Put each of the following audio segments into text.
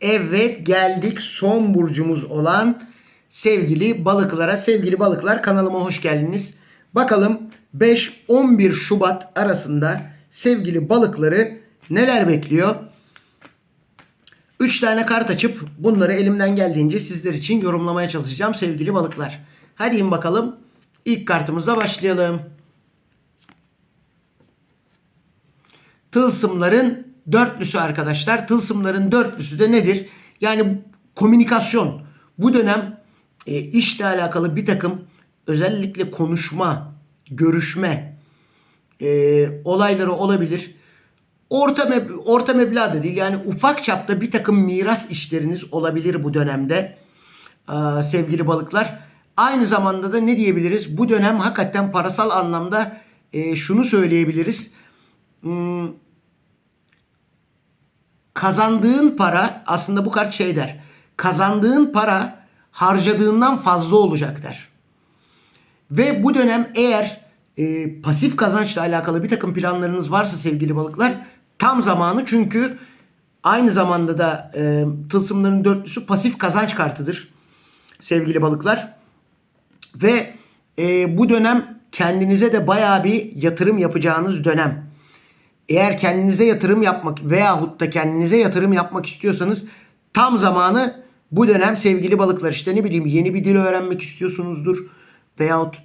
Evet geldik son burcumuz olan sevgili balıklara. Sevgili balıklar kanalıma hoş geldiniz. Bakalım 5-11 Şubat arasında sevgili balıkları neler bekliyor? 3 tane kart açıp bunları elimden geldiğince sizler için yorumlamaya çalışacağım sevgili balıklar. Hadi in bakalım. İlk kartımızla başlayalım. Tılsımların dörtlüsü arkadaşlar. Tılsımların dörtlüsü de nedir? Yani komünikasyon. Bu dönem e, işle alakalı bir takım özellikle konuşma, görüşme e, olayları olabilir. Orta, meb- orta meblağ da değil yani ufak çapta bir takım miras işleriniz olabilir bu dönemde Aa, sevgili balıklar. Aynı zamanda da ne diyebiliriz? Bu dönem hakikaten parasal anlamda e, şunu söyleyebiliriz. Hmm, kazandığın para aslında bu kart şey der. Kazandığın para harcadığından fazla olacak der. Ve bu dönem eğer e, pasif kazançla alakalı bir takım planlarınız varsa sevgili balıklar tam zamanı çünkü aynı zamanda da e, tılsımların dörtlüsü pasif kazanç kartıdır sevgili balıklar. Ve e, bu dönem kendinize de bayağı bir yatırım yapacağınız dönem. Eğer kendinize yatırım yapmak veyahut da kendinize yatırım yapmak istiyorsanız tam zamanı bu dönem sevgili balıklar işte ne bileyim yeni bir dil öğrenmek istiyorsunuzdur veyahut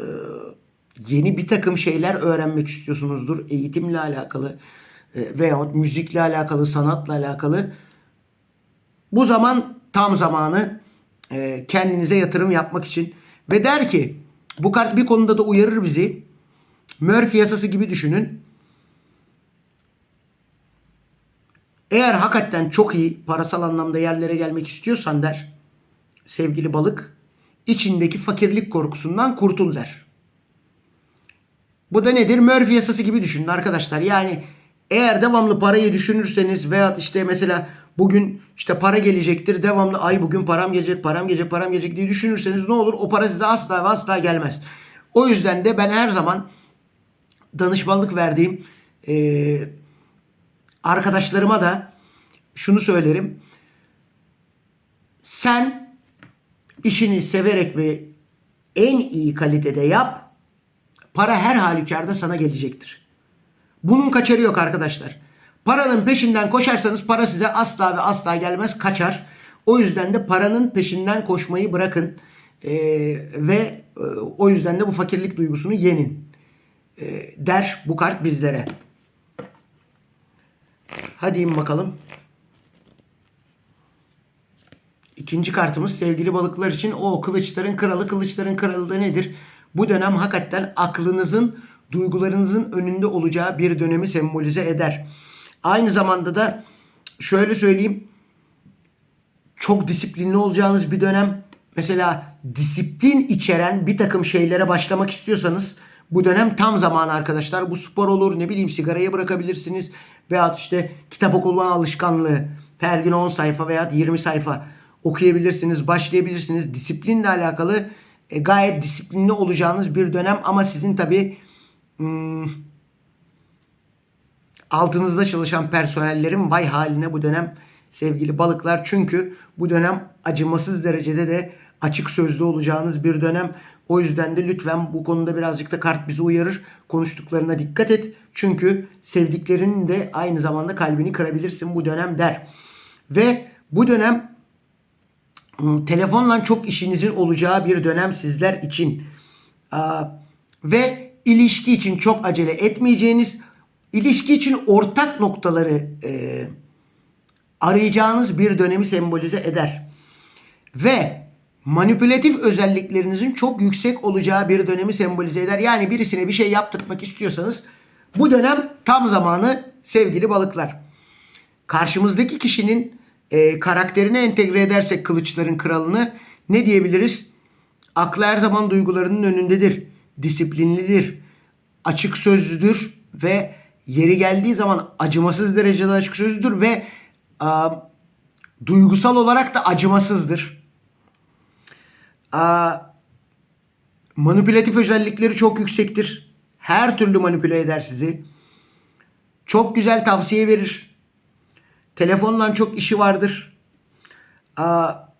e, yeni bir takım şeyler öğrenmek istiyorsunuzdur. Eğitimle alakalı e, veyahut müzikle alakalı sanatla alakalı. Bu zaman tam zamanı e, kendinize yatırım yapmak için ve der ki bu kart bir konuda da uyarır bizi. Murphy yasası gibi düşünün Eğer hakikaten çok iyi parasal anlamda yerlere gelmek istiyorsan der sevgili balık içindeki fakirlik korkusundan kurtul der. Bu da nedir? Murphy yasası gibi düşünün arkadaşlar. Yani eğer devamlı parayı düşünürseniz veya işte mesela bugün işte para gelecektir. Devamlı ay bugün param gelecek, param gelecek, param gelecek diye düşünürseniz ne olur? O para size asla ve asla gelmez. O yüzden de ben her zaman danışmanlık verdiğim eee arkadaşlarıma da şunu söylerim. Sen işini severek ve en iyi kalitede yap. Para her halükarda sana gelecektir. Bunun kaçarı yok arkadaşlar. Paranın peşinden koşarsanız para size asla ve asla gelmez kaçar. O yüzden de paranın peşinden koşmayı bırakın. Ee, ve e, o yüzden de bu fakirlik duygusunu yenin. Ee, der bu kart bizlere. Hadi in bakalım. İkinci kartımız sevgili balıklar için o kılıçların kralı. Kılıçların kralı da nedir? Bu dönem hakikaten aklınızın, duygularınızın önünde olacağı bir dönemi sembolize eder. Aynı zamanda da şöyle söyleyeyim. Çok disiplinli olacağınız bir dönem. Mesela disiplin içeren bir takım şeylere başlamak istiyorsanız bu dönem tam zamanı arkadaşlar. Bu spor olur ne bileyim sigarayı bırakabilirsiniz. Veyahut işte kitap okuma alışkanlığı. Her gün 10 sayfa veya 20 sayfa okuyabilirsiniz, başlayabilirsiniz. Disiplinle alakalı e, gayet disiplinli olacağınız bir dönem ama sizin tabi hmm, altınızda çalışan personellerin vay haline bu dönem sevgili balıklar. Çünkü bu dönem acımasız derecede de açık sözlü olacağınız bir dönem. O yüzden de lütfen bu konuda birazcık da kart bizi uyarır. Konuştuklarına dikkat et. Çünkü sevdiklerinin de aynı zamanda kalbini kırabilirsin bu dönem der. Ve bu dönem ım, telefonla çok işinizin olacağı bir dönem sizler için. Ve ilişki için çok acele etmeyeceğiniz, ilişki için ortak noktaları arayacağınız bir dönemi sembolize eder. Ve manipülatif özelliklerinizin çok yüksek olacağı bir dönemi sembolize eder. Yani birisine bir şey yaptırmak istiyorsanız bu dönem tam zamanı sevgili balıklar. Karşımızdaki kişinin e, karakterine entegre edersek kılıçların kralını ne diyebiliriz? Aklı her zaman duygularının önündedir. Disiplinlidir. Açık sözlüdür ve yeri geldiği zaman acımasız derecede açık sözlüdür ve a, duygusal olarak da acımasızdır. Manipülatif özellikleri çok yüksektir. Her türlü manipüle eder sizi. Çok güzel tavsiye verir. Telefonla çok işi vardır.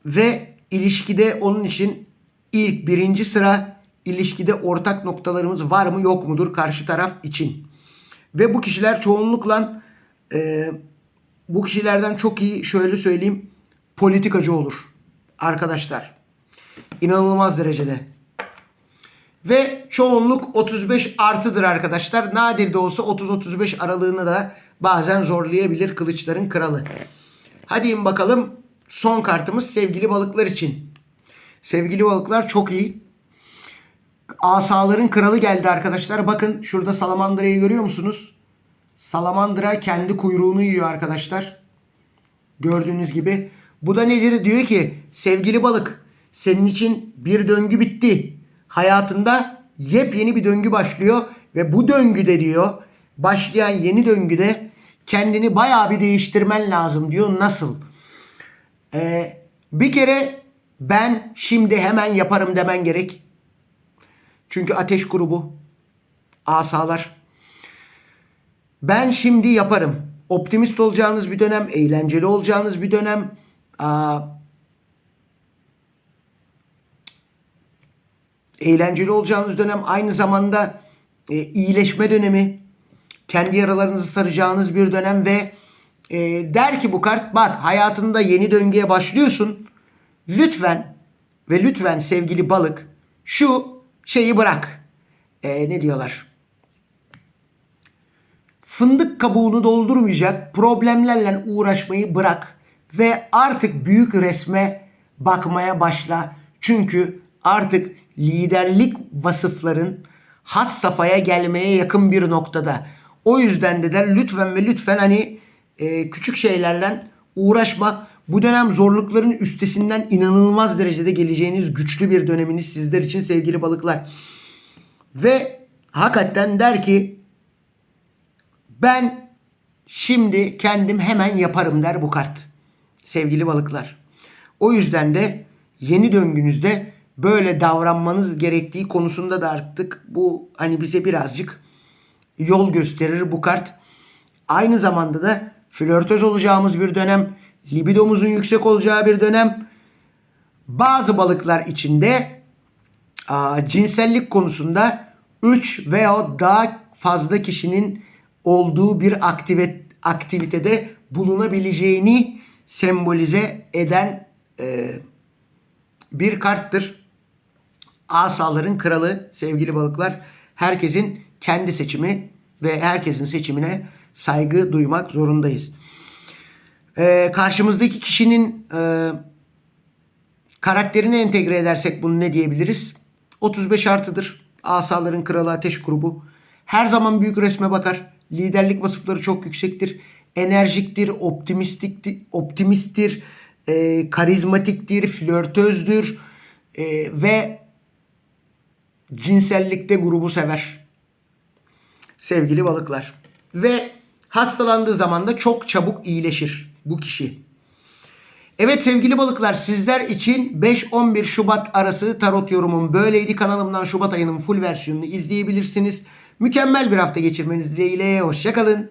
Ve ilişkide onun için ilk birinci sıra ilişkide ortak noktalarımız var mı yok mudur karşı taraf için. Ve bu kişiler çoğunlukla e, bu kişilerden çok iyi şöyle söyleyeyim politikacı olur arkadaşlar. İnanılmaz derecede. Ve çoğunluk 35 artıdır arkadaşlar. Nadir de olsa 30-35 aralığını da bazen zorlayabilir kılıçların kralı. Hadi in bakalım son kartımız sevgili balıklar için. Sevgili balıklar çok iyi. Asaların kralı geldi arkadaşlar. Bakın şurada salamandrayı görüyor musunuz? Salamandıra kendi kuyruğunu yiyor arkadaşlar. Gördüğünüz gibi. Bu da nedir? Diyor ki sevgili balık senin için bir döngü bitti. Hayatında yepyeni bir döngü başlıyor. Ve bu döngüde diyor başlayan yeni döngüde kendini bayağı bir değiştirmen lazım diyor. Nasıl? Ee, bir kere ben şimdi hemen yaparım demen gerek. Çünkü ateş grubu asalar. Ben şimdi yaparım. Optimist olacağınız bir dönem, eğlenceli olacağınız bir dönem. Aa, eğlenceli olacağınız dönem aynı zamanda e, iyileşme dönemi. Kendi yaralarınızı saracağınız bir dönem ve e, der ki bu kart bak hayatında yeni döngüye başlıyorsun. Lütfen ve lütfen sevgili balık şu şeyi bırak. E, ne diyorlar? Fındık kabuğunu doldurmayacak problemlerle uğraşmayı bırak ve artık büyük resme bakmaya başla. Çünkü artık liderlik vasıfların had safhaya gelmeye yakın bir noktada. O yüzden de der lütfen ve lütfen hani e, küçük şeylerle uğraşma. Bu dönem zorlukların üstesinden inanılmaz derecede geleceğiniz güçlü bir döneminiz sizler için sevgili balıklar. Ve hakikaten der ki ben şimdi kendim hemen yaparım der bu kart. Sevgili balıklar. O yüzden de yeni döngünüzde böyle davranmanız gerektiği konusunda da artık bu hani bize birazcık yol gösterir bu kart. Aynı zamanda da flörtöz olacağımız bir dönem, libidomuzun yüksek olacağı bir dönem. Bazı balıklar içinde aa, cinsellik konusunda 3 veya daha fazla kişinin olduğu bir aktivite, aktivitede bulunabileceğini sembolize eden e, bir karttır. Asaların kralı sevgili balıklar. Herkesin kendi seçimi ve herkesin seçimine saygı duymak zorundayız. E, karşımızdaki kişinin e, karakterini entegre edersek bunu ne diyebiliriz? 35 artıdır. Asaların kralı ateş grubu. Her zaman büyük resme bakar. Liderlik vasıfları çok yüksektir. Enerjiktir, optimistiktir, optimisttir, e, karizmatiktir, flörtözdür e, ve cinsellikte grubu sever. Sevgili balıklar. Ve hastalandığı zaman da çok çabuk iyileşir bu kişi. Evet sevgili balıklar sizler için 5-11 Şubat arası tarot yorumum böyleydi. Kanalımdan Şubat ayının full versiyonunu izleyebilirsiniz. Mükemmel bir hafta geçirmeniz dileğiyle. Hoşçakalın.